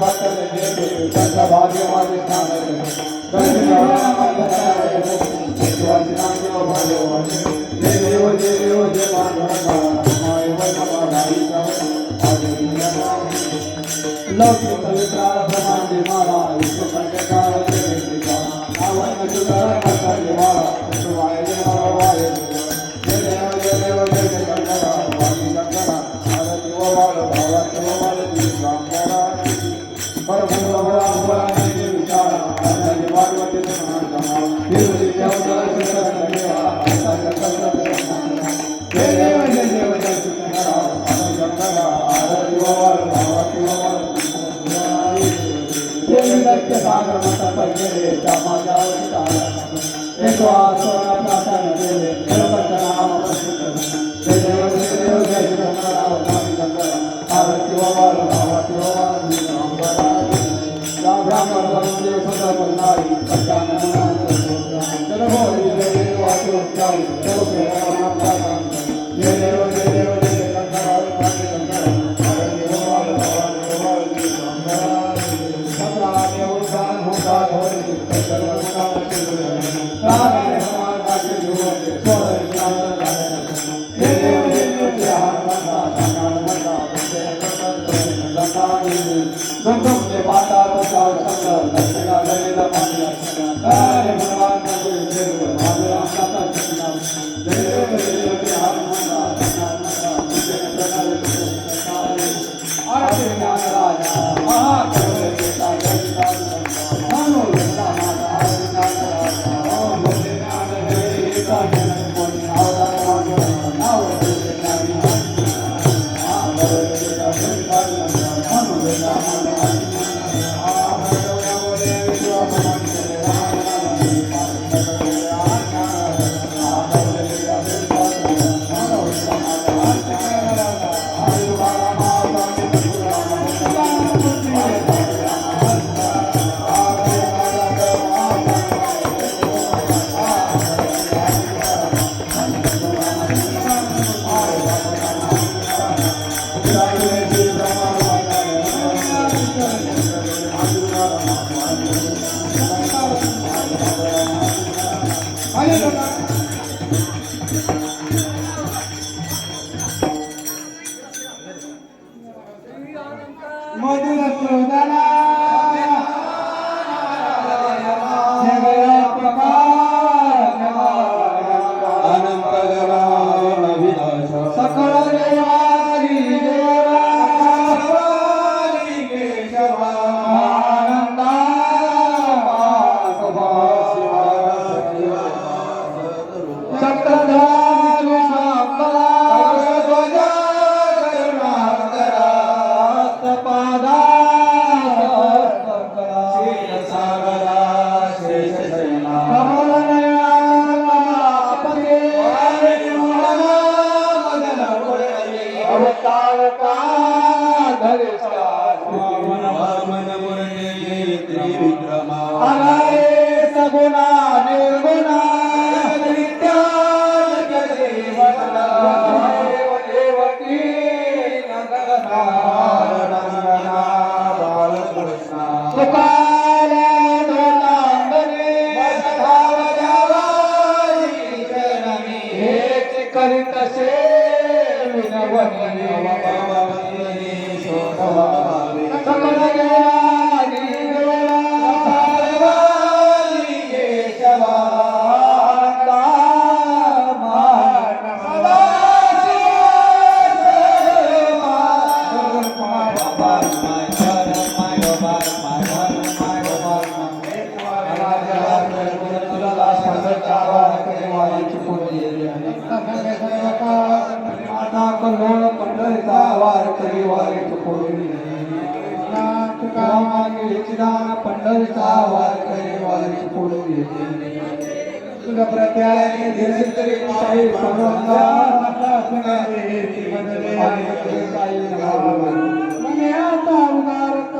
ಬರ್ತದೆ ಭಾಗ್ಯವಾಗಿ ಸ್ನಾನ para সর্বাঙ্গে সদা কল্যাণ Don't talk about that. Don't talk about Oh. 아, पंढरीचा वार करी वारी चुकवली तुझ्या प्रत्याने तरी म्हणजे काही म्हणजे आता उदारत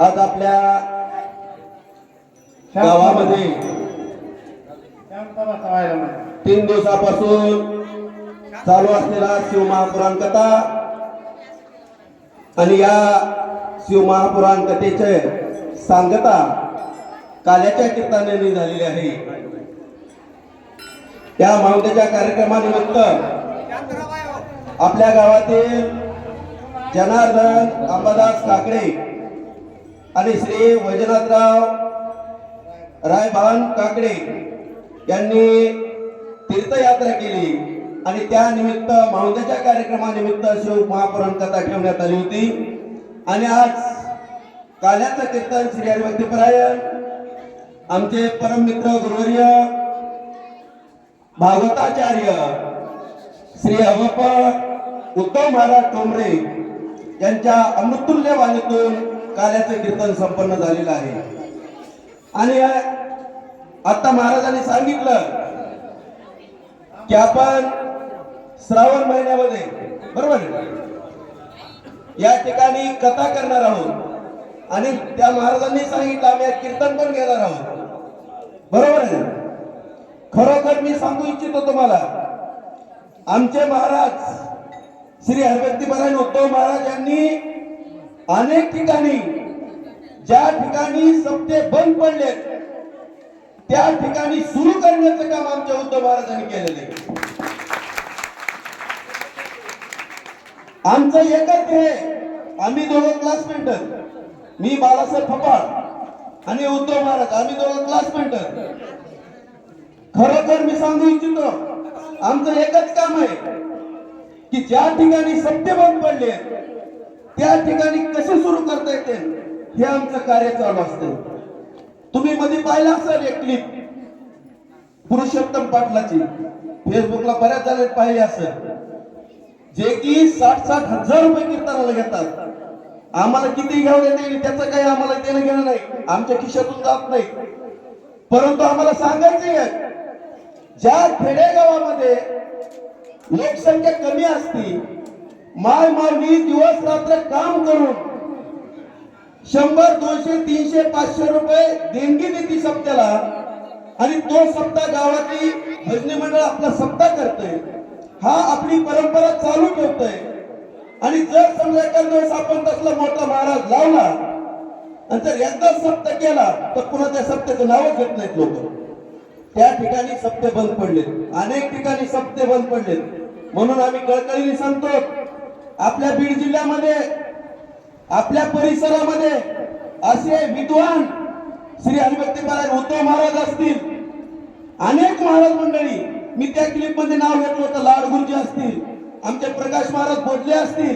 आज आपल्या गावामध्ये तीन दिवसापासून चालू असलेला शिवमहापुराण कथा आणि या शिवमहापुराण कथेचे सांगता काल्याच्या कीर्तनाने झालेली आहे. त्या मावतेच्या कार्यक्रमानिमित्त आपल्या गावातील जनार्दन अंबादास काकडे आणि श्री वैजनाथराव रायभान काकडे यांनी तीर्थयात्रा केली. आणि त्या निमित्त कार्यक्रमानिमित्त शिव महापुराण कथा ठेवण्यात आली होती. आणि आज काल्याचं कीर्तन श्री हरिभक्तीपरायण आमचे परममित्र गुरुवर्य भागवताचार्य श्री अवप उद्धव महाराज टोंबरे यांच्या अमृतुल्य वाणीतून काल्याचं कीर्तन संपन्न झालेलं आहे. आणि आता महाराजांनी सांगितलं की आपण श्रावण महिन्यामध्ये बरोबर? या ठिकाणी कथा करणार आहोत. आणि त्या महाराजांनी सांगितलं आम्ही कीर्तन पण घेणार आहोत. बरोबर आहे? खरोखर मी सांगू इच्छितो तुम्हाला आमचे महाराज श्री हरभक्तीपरायण उद्धव महाराज यांनी अनेक ठिकाणी ज्या ठिकाणी सप्ते बंद पडलेत त्या ठिकाणी सुरू करण्याचं काम आमच्या उद्धव महाराजांनी केलेलं आहे. आमचं एकच हे आम्ही दोघं क्लासमेट मी बाळासाहेब फपाळ आणि उद्धव महाराज आम्ही दोघं क्लासमेट खरोखर मी सांगू इच्छितो आमचं एकच काम आहे की ज्या ठिकाणी सत्य बंद पडले त्या ठिकाणी कसे सुरू करता येते हे आमचं कार्य चालू असतं. तुम्ही मध्ये पाहिलं असेल एक क्लिप पुरुषोत्तम पाटलाची. फेसबुकला बऱ्याच जणांनी पाहिली असेल. जे की साठ साठ हजार रुपये कीर्तनाला घेतात. आम्हाला किती घ्यावं येईल त्याचं काही आम्हाला देणं घेणं नाही. आमच्या खिशातून जात नाही. परंतु आम्हाला सांगायचे आहे ज्या खेडेगावामध्ये लोकसंख्या कमी असती माय माऊली दिवस रात्र काम करून शंभर दोनशे तीनशे पाचशे रुपये देणगी देते सप्त्याला आणि तो सप्ताह गावातली भजनी मंडळ आपला सप्ताह करतोय. हा आपली परंपरा चालू ठेवतोय. आणि जर समजा एखाद्या वेळेस आपण तसला मोठा महाराज लावला आणि जर एकदा सप्ताह केला तर पुन्हा त्या सप्त्याचं नावच घेत नाहीत लोक. त्या ठिकाणी सप्ते बंद पडलेत. अनेक ठिकाणी सप्ते बंद पडलेत. म्हणून आम्ही कळकळीने सांगतो आपल्या बीड जिल्ह्यामध्ये आपल्या परिसरामध्ये असे विद्वान श्री हरिभक्ती महाराज उद्धव महाराज असतील. अनेक महाराज मंडळी मी त्या क्लिपमध्ये नाव घेतलं होतं लाड गुरुजी असतील आमचे प्रकाश महाराज बोधले असतील.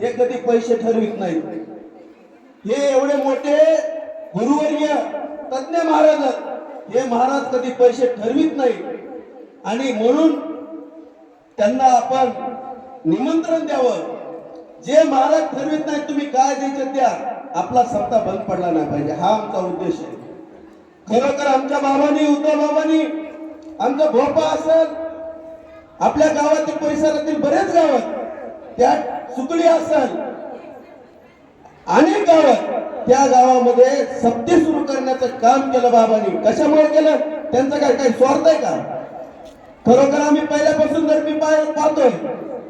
हे कधी पैसे ठरवित नाहीत. हे एवढे मोठे गुरुवर्य तज्ञ महाराज हे महाराज कधी पैसे ठरवित नाही आणि म्हणून त्यांना आपण निमंत्रण द्यावं. जे महाराज ठरवित नाही तुम्ही काय द्यायचे द्या आपला सत्ता बंद पडला नाही पाहिजे. हा आमचा उद्देश आहे. खरोखर आमच्या बाबांनी उद्धव बाबांनी आमचा भोपा असेल आपल्या गावातील परिसरातील बरेच गावात त्या सुकडी असेल अनेक गावात त्या गावामध्ये सत्य सुरू करण्याचं काम केलं बाबांनी. कशामुळे केलं? त्यांचा काय काही स्वार्थ आहे का? खरोखर आम्ही पहिल्यापासून जर मी पाहतोय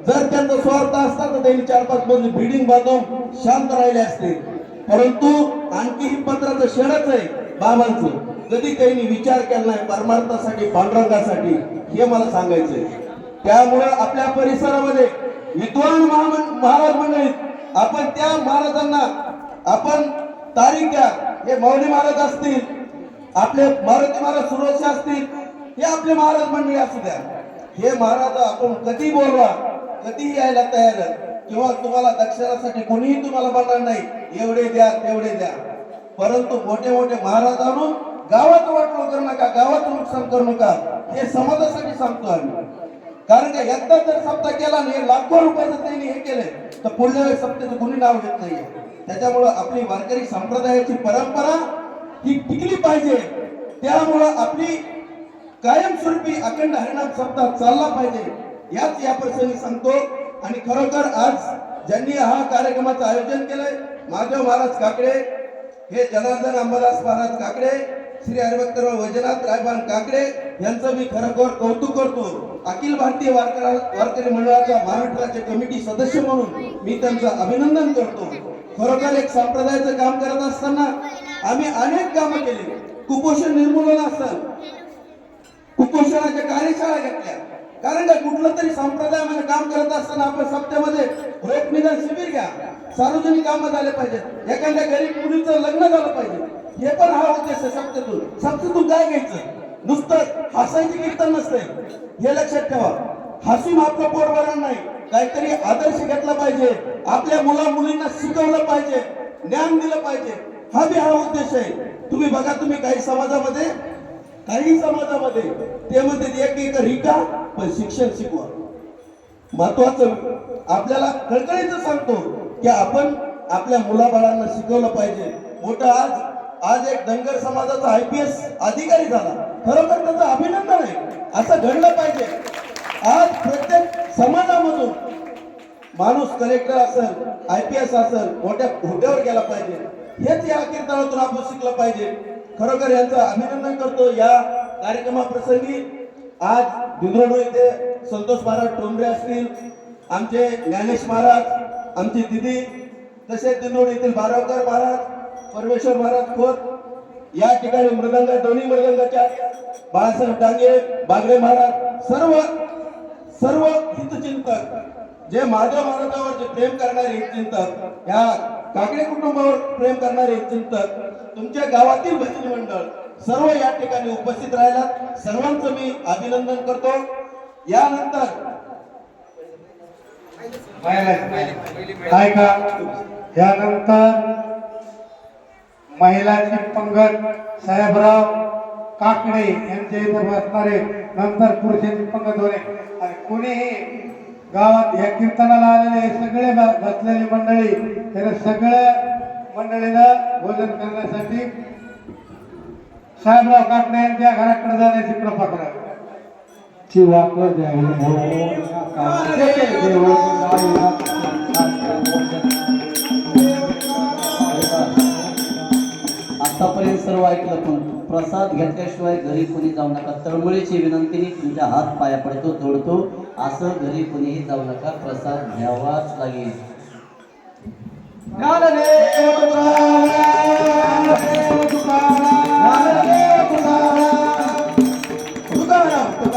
जर त्यांचा स्वार्थ असता तर त्यांनी चार पाच मजली बिल्डिंग बांधून शांत राहिले असते. परंतु आणखी ही पत्राचं शेडच आहे बाबांचं. कधी त्यांनी विचार केला नाही परमार्थासाठी पांडुरंगासाठी हे मला सांगायचंय. त्यामुळे आपल्या परिसरामध्ये विद्वान महाराज मंडळीत आपण त्या महाराजांना आपण तारीख द्या हे मौली महाराज असतील आपले मारुती महाराज सुरक्षा असतील हे आपले महाराज मंडळी असू द्या. हे महाराज आपण कधी बोलवा? कधीही यायला तयार किंवा तुम्हाला दक्षिणासाठी कोणीही तुम्हाला म्हणणार नाही एवढे द्या तेवढे द्या. परंतु मोठे मोठे महाराज आणून गावात वाटलो करू नका गावात नुकसान करू नका. हे समाजासाठी सांगतो आम्ही. कारण का एकदा जर सप्ताह केला नाही लाखो रुपयाचं त्यांनी हे केले तर पुढल्या वेळेस सप्त्याचं कोणी नाव घेत नाहीये. त्याच्यामुळं आपली वारकरी संप्रदायाची परंपरा ही टिकली पाहिजे. त्यामुळं आपली कायमस्वरूपी अखंड हरिणाम सप्ताह चालला पाहिजे. याच या प्रसंगी सांगतो. आणि खरोखर आज ज्यांनी हा कार्यक्रमाचं आयोजन केलंय माधव महाराज काकडे हे जनार्दन अंबादास महाराज काकडे श्री हरिभक्तराव वैजनाथ रायबान काकडे यांचं मी खरोखर कौतुक करतो. अखिल भारतीय वारकरा वारकरी मंडळाच्या महाराष्ट्राचे कमिटी सदस्य म्हणून मी त्यांचं अभिनंदन करतो. खरोखर एक संप्रदायाचं काम करत असताना आम्ही अनेक कामं केली. कुपोषण निर्मूलन असताना कुपोषणाच्या कार्यशाळा घेतल्या. कारण का कुठलं तरी संप्रदायामध्ये काम करत असताना आपण सप्त्यामध्ये रोग निदान शिबिर घ्या. सार्वजनिक कामं झाले पाहिजेत. एखाद्या गरीब मुलीचं लग्न झालं पाहिजे. हे पण हा उद्देश आहे सप्तेतून सप्तेतून काय घ्यायचं? नुसतं हसायची कीर्तन नसते हे लक्षात ठेवा. हसून आपलं पोट भरणार नाही. काहीतरी आदर्श घेतला पाहिजे. आपल्या मुला मुलींना शिकवलं पाहिजे. ज्ञान दिलं पाहिजे. हा बी हा उद्देश आहे. तुम्ही बघा तुम्ही काही समाजामध्ये काही समाजामध्ये ते म्हणते एक एक रिका पण शिक्षण शिकवा. महत्वाचं आपल्याला कळकळीचं सांगतो की आपण आपल्या मुलाबाळांना शिकवलं पाहिजे. मोठं आज आज एक धनगर समाजाचा आय पी एस अधिकारी झाला. खरोखर त्याचं अभिनंदन आहे. असं घडलं पाहिजे. आज प्रत्येक समाजामधून माणूस कलेक्टर असेल आय पी एस असेल मोठ्या हुद्द्यावर गेला पाहिजे. हेच या कीर्तनातून आपण शिकलं पाहिजे. खरोखर यांचं अभिनंदन करतो. या कार्यक्रमाप्रसंगी आज दुधरोडो येथे संतोष महाराज टोंबरे असतील आमचे ज्ञानेश महाराज आमची दिदी तसेच दिंडोड येथील बारावकर महाराज परमेश्वर महाराज खोत या ठिकाणी मृदंग दोन्ही मृदंगाच्या बाळासाहेब डांगे बागरे महाराज सर्व सर्व हितचिंतक जे महादेव महाराजावर जे प्रेम करणारे हितचिंतक या काकडे कुटुंबावर प्रेम करणारे हितचिंतक तुमच्या गावातील भजनी मंडळ सर्व या ठिकाणी उपस्थित राहिलात. सर्वांचं मी अभिनंदन करतो. यानंतर काय का? यानंतर महिलांची पंगत साहेबराव काकडे यांच्या इथे बसणारे नंतर पुरुषांची पंगत होणे. आणि कुणीही गावात या कीर्तनाला आलेले सगळे बसलेली मंडळी त्याने सगळ्या मंडळीला भोजन करण्यासाठी साहेबराव काकडे यांच्या घराकडे जाण्याची कृपा करा ची वापर आतापर्यंत सर्व ऐकलं पण प्रसाद घेतल्याशिवाय घरी कोणी जाऊ नका. तळमळीची विनंतीने तुमच्या हात पाया पडतो जोडतो असं घरी कोणीही जाऊ नका प्रसाद घ्यावाच लागेल.